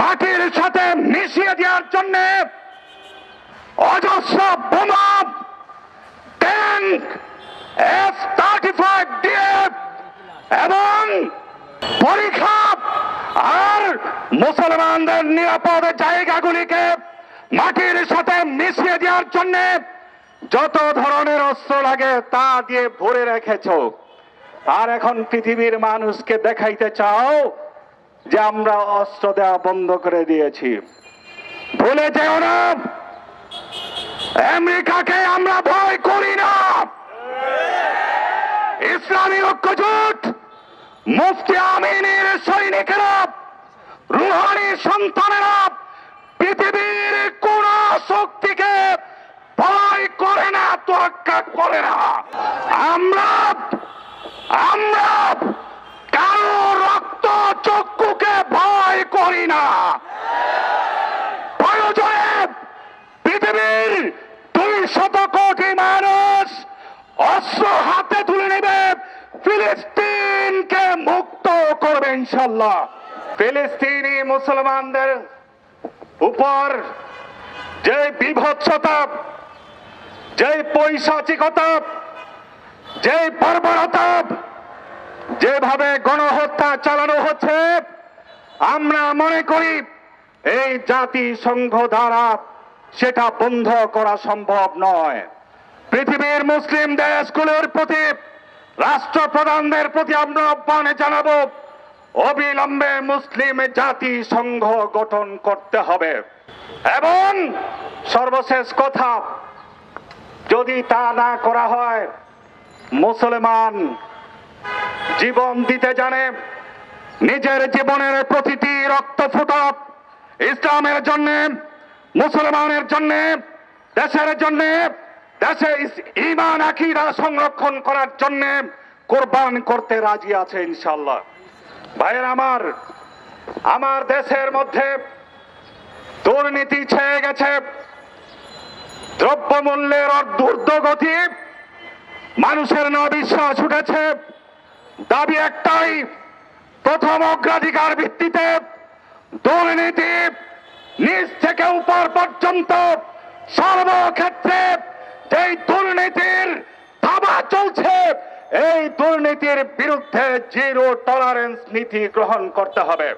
মাটির সাথে মিশিয়ে দেওয়ার জন্য অজস্র বোমা, tank F thirty five DF এবং পরীক্ষা আর মুসলমানদের নিরাপদ জায়গাগুলিকে মাটির সাথে মিশিয়ে দেওয়ার জন্য যত ধরনের অস্ত্র লাগে তা দিয়ে ভরে রেখেছ। আর এখন পৃথিবীর মানুষকে দেখাইতে চাও যে আমরা অস্ত্র দেওয়া বন্ধ করে দিয়েছি। ভুলে যেও না। আমেরিকাকে আমরা ভয় করি না। ইসলামী ঐক্যজোট, মুফতি আমিনের সৈনিকেরা, রুহানি সন্তানেরা, পৃথিবীর কোন শক্তিকে ভয় করে না, তোয়াক্কা করে না। আমরা আমরা না। প্রয়োজনে পৃথিবীর দুই শত কোটি মানুষ অস্ত্র হাতে তুলে নেবে। ফিলিস্তিনকে মুক্ত করবে ইনশাল্লাহ ফিলিস্তিনি মুসলমানদের উপর যে বিভৎসতা, যে পৈশাচিকতা, যে বর্বরতা, যেভাবে গণহত্যা চালানো হচ্ছে আমরা মনে করি এই জাতিসংঘ দ্বারা সেটা বন্ধ করা সম্ভব নয়। পৃথিবীর মুসলিম দেশগুলোর প্রতি, রাষ্ট্রপ্রধানদের প্রতি আমরা আহ্বানে জানাব, অবিলম্বে মুসলিম জাতিসংঘ গঠন করতে হবে। এবং সর্বশেষ কথা, যদি তা না করা হয়, মুসলমান জীবন দিতে জানে। নিজের জীবনের প্রতিটি রক্ত ফোটা ইসলামের জন্য, মুসলমানের জন্য, দেশের জন্য, দেশে ইমান আকিরা সংরক্ষণ করার জন্য কোরবান করতে রাজি আছে ইনশাল্লাহ ভাইয়ের আমার আমার দেশের মধ্যে দুর্নীতি ছেয়ে গেছে, দ্রব্যমূল্যের ঊর্ধ্বগতি মানুষের না উঠেছে। দাবি একটাই প্রথম অগ্রাধিকার ভিত্তিতে দুর্নীতি নিচ থেকে উপর পর্যন্ত সর্বক্ষেত্রে যেই দুর্নীতির ধাবা চলছে, এই দুর্নীতির বিরুদ্ধে জিরো টলারেন্স নীতি গ্রহণ করতে হবে।